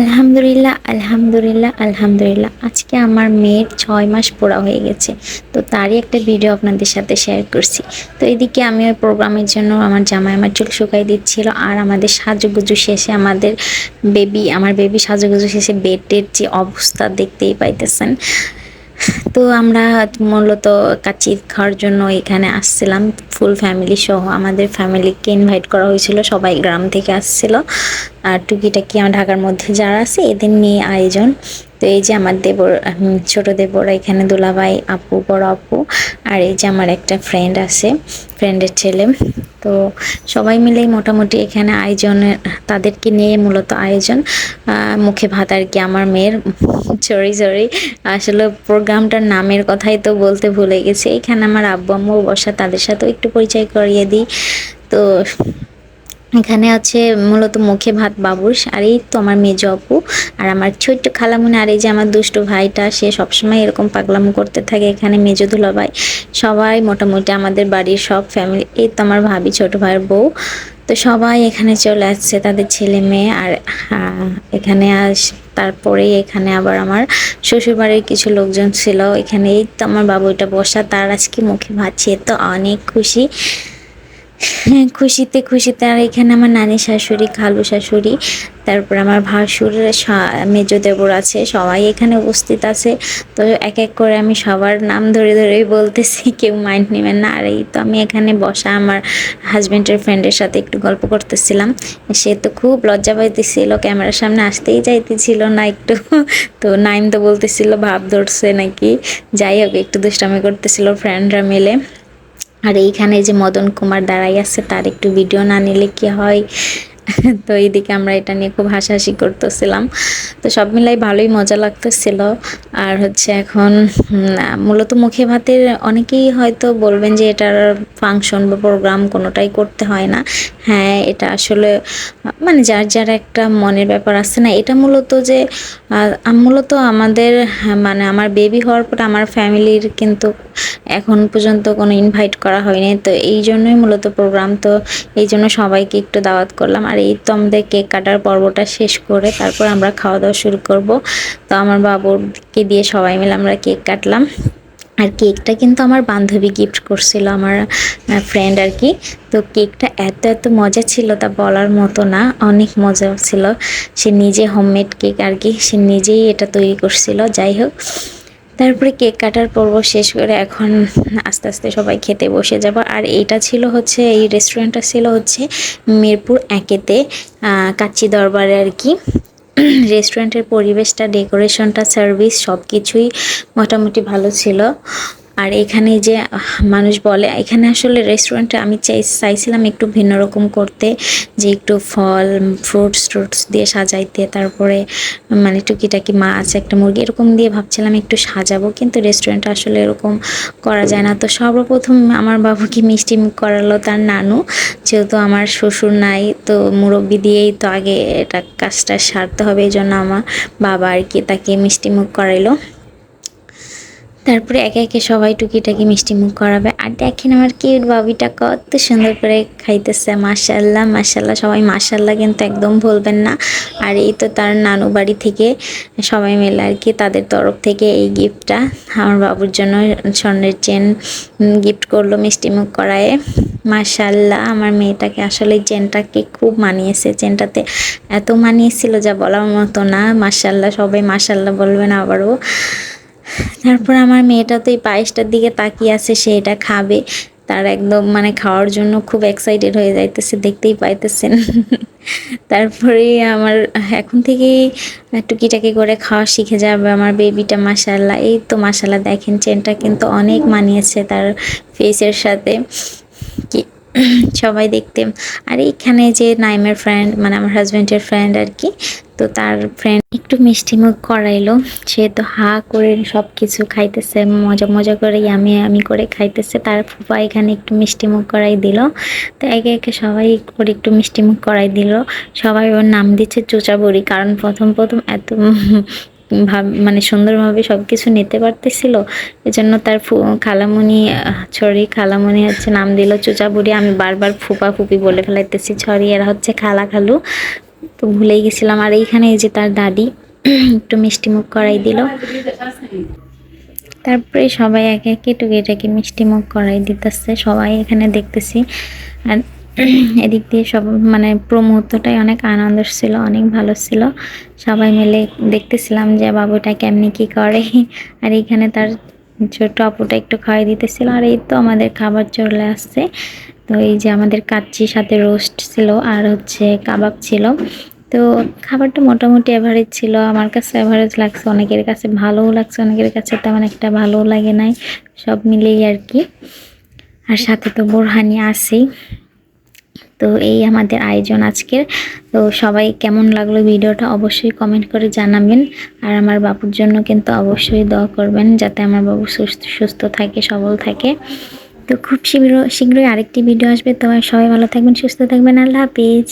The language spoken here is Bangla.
আলহামদুলিল্লাহ আলহামদুলিল্লাহ আলহামদুলিল্লাহ। আজকে আমার মেয়ের ছয় মাস পুরা হয়ে গেছে, তো তারই একটা ভিডিও আপনাদের সাথে শেয়ার করছি। তো এদিকে আমি ওই প্রোগ্রামের জন্য আমার জামাই আমার চুল শুকাই দিচ্ছিল, আর আমাদের সাজুগুজু শেষে আমাদের বেবি আমার বেবি সাজুগুজু শেষে বেডের যে অবস্থা দেখতেই পাইতেছেন। তো আমরা মূলত কাচি খাওয়ার জন্য এখানে আসছিলাম ফুল ফ্যামিলি সহ। আমাদের ফ্যামিলিকে ইনভাইট করা হয়েছিল, সবাই গ্রাম থেকে আসছিল। আর টুকিটাকি আমার ঢাকার মধ্যে যারা আছে, এদের নিয়ে আয়োজন। তো এই যে আমার দেবর ছোট দেবরা, এখানে দুলাভাই, আপু, বড় আপু, আর এই যে আমার একটা ফ্রেন্ড আছে ফ্রেন্ডের ছেলে। তো সবাই মিলেই মোটামুটি এখানে আয়োজনের তাদেরকে নিয়ে মূলত আয়োজন। মুখে ভাত আর কি, আমার মেয়ের। সরি সরি আসলে প্রোগ্রামটার নামের কথাই তো বলতে ভুলে গেছে। এখানে আমার আব্বু, আম্মু বসা তাদের সাথেও একটু পরিচয় করিয়ে দিই। তো এখানে আছে মূলত মুখে ভাত বাবুস আর এই তো আমার মেজ অপু আর আমার ছোট্ট খালামুনি, আর এই যে আমার দুষ্টু ভাইটা, সে সবসময় এরকম পাগলামো করতে থাকে এখানে মেজো দুলাভাই। সবাই মোটামুটি আমাদের বাড়ির সব ফ্যামিলি এই তো আমার ভাবি, ছোট ভাইয়ের বউ। তো সবাই এখানে চলে আসছে, তাদের ছেলে মেয়ে, আর এখানে আস তারপরে এখানে আবার আমার শ্বশুরবাড়ির কিছু লোকজন ছিল। এখানে এই তো আমার বাবুটা বসা, তার আজকে মুখে ভাত খেয়ে তো অনেক খুশি। খুশিতে খুশিতে আর এখানে আমার নানি শাশুড়ি, খালু শাশুড়ি, তারপর আমার ভাসুর মেজ দেবর আছে, সবাই এখানে উপস্থিত আছে। তো এক এক করে আমি সবার নাম ধরে ধরেই বলতেছি, কেউ মাইন্ড নেবেন না। আর এই তো আমি এখানে বসা আমার হাজব্যান্ডের ফ্রেন্ডের সাথে একটু গল্প করতেছিলাম। সে তো খুব লজ্জা পাইতেছিল, ক্যামেরার সামনে আসতেই চাইতেছিল না একটু। তো নাইম তো বলতেছিল, ভাব ধরছে নাকি? যাই হোক, একটু দুষ্টামি করতেছিল ফ্রেন্ডরা মিলে। আর এইখানে যে মদন কুমার দাঁড়াই আছে তার একটু ভিডিও না নিলে কি হয়? তো এইদিকে আমরা এটা নিয়ে খুব হাসাহাসি করতেছিলাম। তো সব মিলাই ভালোই মজা লাগতেছিল। আর হচ্ছে এখন মূলত মুখে ভাতের অনেকেই হয়তো বলবেন যে এটার ফাংশন বা প্রোগ্রাম কোনোটাই করতে হয় না। হ্যাঁ এটা আসলে মানে যার যার একটা মনের ব্যাপার আছে না, এটা মূলত যে মূলত আমাদের মানে আমার বেবি হওয়ার পর আমার ফ্যামিলির কিন্তু এখন পর্যন্ত কোনো ইনভাইট করা হয়নি। তো এই জন্যই মূলত প্রোগ্রাম তো, এই জন্য সবাইকে একটু দাওয়াত করলাম। আর এই তো আমাদের কেক কাটার পর্বটা শেষ করে তারপর আমরা খাওয়া দাওয়া শুরু করব। তো আমার বাবুরকে দিয়ে সবাই মিলে আমরা কেক কাটলাম। আর কেকটা কিন্তু আমার বান্ধবী গিফট করছিল, আমার ফ্রেন্ড আর কি। তো কেকটা এত এত মজা ছিল তা বলার মতো না, অনেক মজা ছিল। সে নিজে হোমমেড কেক আর কি, সে নিজেই এটা তৈরি করছিল। যাই হোক তারপরে কেক কাটার পর্ব শেষ করে এখন আস্তে আস্তে সবাই খেতে বসে যাব। আর এইটা ছিল হচ্ছে, এই রেস্টুরেন্টটা ছিল হচ্ছে মিরপুর একেতে কাচ্চি দরবারে আর কি। রেস্টুরেন্টের পরিবেশটা ডেকোরেশনটা সার্ভিস সব কিছুই মোটামুটি ভালো ছিল। আর এখানে যে মানুষ বলে, এখানে আসলে রেস্টুরেন্টে আমি চাই, চাইছিলাম একটু ভিন্ন রকম করতে, যে একটু ফল ফ্রুটস ট্রুটস দিয়ে সাজাইতে, তারপরে মানে টুকিটাকি মাছ, একটা মুরগি, এরকম দিয়ে ভাবছিলাম একটু সাজাবো, কিন্তু রেস্টুরেন্টে আসলে এরকম করা যায় না। তো সর্বপ্রথম আমার বাবুকে মিষ্টি করালো তার নানু, যেহেতু আমার শ্বশুর নাই, তো মুরব্বি দিয়েই তো আগে এটা কাজটা সারতে হবে, এই জন্য আমার বাবা আর কি তাকে মিষ্টি মুখ করাইলো। তারপরে একে একে সবাই টুকিটাকি মিষ্টি মুখ করাবে। আর দেখেন আমার কিউট বাবিটা কত সুন্দর করে খাইতেছে মাশাল্লাহ মাশাল্লাহ সবাই মাশাল্লাহ কিন্তু একদম ভুলবেন না। আর এই তো তার নানু বাড়ি থেকে সবাই মিলে আর কি তাদের তরফ থেকে এই গিফটটা আমার বাবুর জন্য স্বর্ণের চেন গিফট করল মিষ্টি মুখ করায়। মাশাল্লাহ আমার মেয়েটাকে আসলে চেনটাকে খুব মানিয়েছে। চেনটাতে এত মানিয়েছিল যা বলার মতো না। মাশাল্লাহ সবাই মাশাল্লাহ বলবেন আবারও। তারপর আমার মেয়েটা তো এই পায়েসটার দিকে তাকিয়ে আছে, সে এটা খাবে। তার একদম মানে খাওয়ার জন্য খুব এক্সাইটেড হয়ে যাইতেছে, দেখতেই পাইতেছেন। তারপরে আমার এখন থেকেই টুকিটাকি করে খাওয়া শিখে যাবে আমার বেবিটা মাসাল্লাহ এই তো মাসাল্লাহ দেখেন চেনটা কিন্তু অনেক মানিয়েছে তার ফেসের সাথে। কি সবাই দেখতে। আর এইখানে যে নাইমের ফ্রেন্ড মানে আমার হাজব্যান্ডের ফ্রেন্ড আর কি, তো তার ফ্রেন্ড একটু মিষ্টি মুখ করাইলো। সে তো হা করে সব কিছু খাইতেছে, মজা মজা করে আমি আমি করে খাইতেছে। তার ফুফা এখানে একটু মিষ্টি মুখ করাই দিল। তো একে একে সবাই করে একটু মিষ্টি মুখ করাই দিল। সবাই ওর নাম দিচ্ছে চোচা বড়ি কারণ প্রথম প্রথম এত মানে সুন্দরভাবে সব কিছু নিতে পারতেছিল। এজন্য তার খালামণি ছড়ি খালামণি হচ্ছে নাম দিল চুচা বুড়ি আমি বারবার ফুপা ফুপি বলে ফেলাইতেছি ছড়ি এরা হচ্ছে খালা খালু। তো ভুলেই গেছিলাম। আর এইখানে এই যে তার দাদি, একটু মিষ্টি মুখ করাই দিল। তারপরে সবাই একে একে টুকিটাকি মিষ্টি মুখ করাই দিতেছে। সবাই এখানে দেখতেছি। আর এদিক দিয়ে সব মানে মুহূর্তটাই অনেক আনন্দ ছিল, অনেক ভালো ছিল। সবাই মিলে দেখতেছিলাম যে বাবুটা কেমনি কি করে। আর এখানে তার ছোট আপুটা একটু খাওয়াই দিতেছিল। আর এই তো আমাদের খাবার চলে আসছে। তো এই যে আমাদের কাচ্চির সাথে রোস্ট ছিল আর হচ্ছে কাবাব ছিল। তো খাবারটা মোটামুটি অ্যাভারেজ ছিল। আমার কাছে অ্যাভারেজ লাগছে, অনেকের কাছে ভালোও লাগছে, অনেকের কাছে তেমন একটা ভালোও লাগে নাই। সব মিলেই আর কি। আর সাথে তো বোরহানি আছেই। তো এই আমাদের আয়োজন আজকের। তো সবাই কেমন লাগল ভিডিওটা অবশ্যই কমেন্ট করে জানাবেন। আর আমার বাবুর জন্য কিন্তু অবশ্যই দোয়া করবেন যাতে আমার বাবু সুস্থ সুস্থ থাকে, সবল থাকে। তো খুব শীঘ্র, শীঘ্রই আরেকটি ভিডিও আসবে। তো সবাই ভালো থাকবেন, সুস্থ থাকবেন। আল্লাহ হাফিজ।